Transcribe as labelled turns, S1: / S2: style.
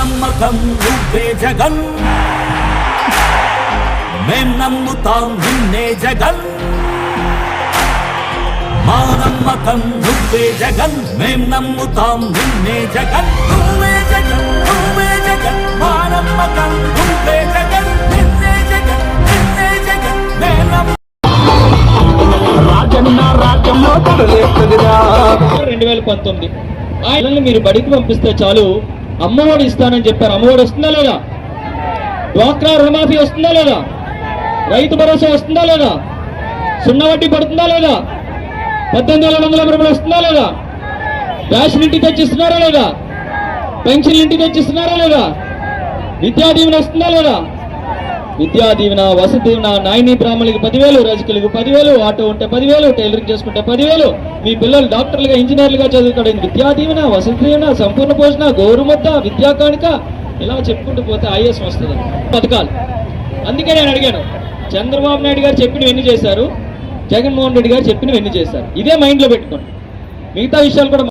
S1: నమ్మకం నువ్వే జగన్. మేం నమ్ముతాం నిన్నే జగన్. మా నమ్మకం నువ్వే జగన్. మేం నమ్ముతాం నిన్నే జగన్. నువ్వే జగన్ నువ్వే జగన్. మా నమ్మకం నువ్వే జగన్. నిన్నే జగన్ నిన్నే జగన్. మేం
S2: రాజన్న రాజ్యంలో
S3: రెండు వేల పంతొమ్మిది. ఆ పిల్లల్ని మీరు బడికి పంపిస్తే చాలు. అమ్మఒడి ఇస్తానని చెప్పారు. అమ్మఒడి వస్తుందా లేదా? డ్వాక్రా రుణమాఫీ వస్తుందా లేదా? రైతు భరోసా వస్తుందా లేదా? సున్నా వడ్డీ పడుతుందా లేదా? పద్దెనిమిది వేల వందల రూపాయలు వస్తుందా లేదా? రేషన్ ఇంటికి తెచ్చిస్తున్నారా లేదా? పెన్షన్ ఇంటికి తెచ్చిస్తున్నారా లేదా? విద్యా దీవెన వస్తుందా లేదా? విద్యా దీవెన వసతి దీవెన నాయని బ్రాహ్మణులకి పదివేలు రజకులకు పదివేలు ఆటో ఉంటే పదివేలు టైలరింగ్ చేసుకుంటే పదివేలు. మీ పిల్లలు డాక్టర్లుగా ఇంజనీర్లుగా చదువుతాడు విద్యా దీవెన వసతి దీవెన సంపూర్ణ పోషణ గౌరవముద్ద విద్యా కానుక ఇలా చెప్పుకుంటూ పోతే ఐఎస్ వస్తుంది. పథకాలు అందుకే నేను అడిగాను. చంద్రబాబు నాయుడు గారు చెప్పినవన్నీ చేశారు. జగన్మోహన్ రెడ్డి గారు చెప్పినవన్నీ చేశారు. ఇదే మైండ్లో పెట్టుకోండి. మిగతా విషయాలు కూడా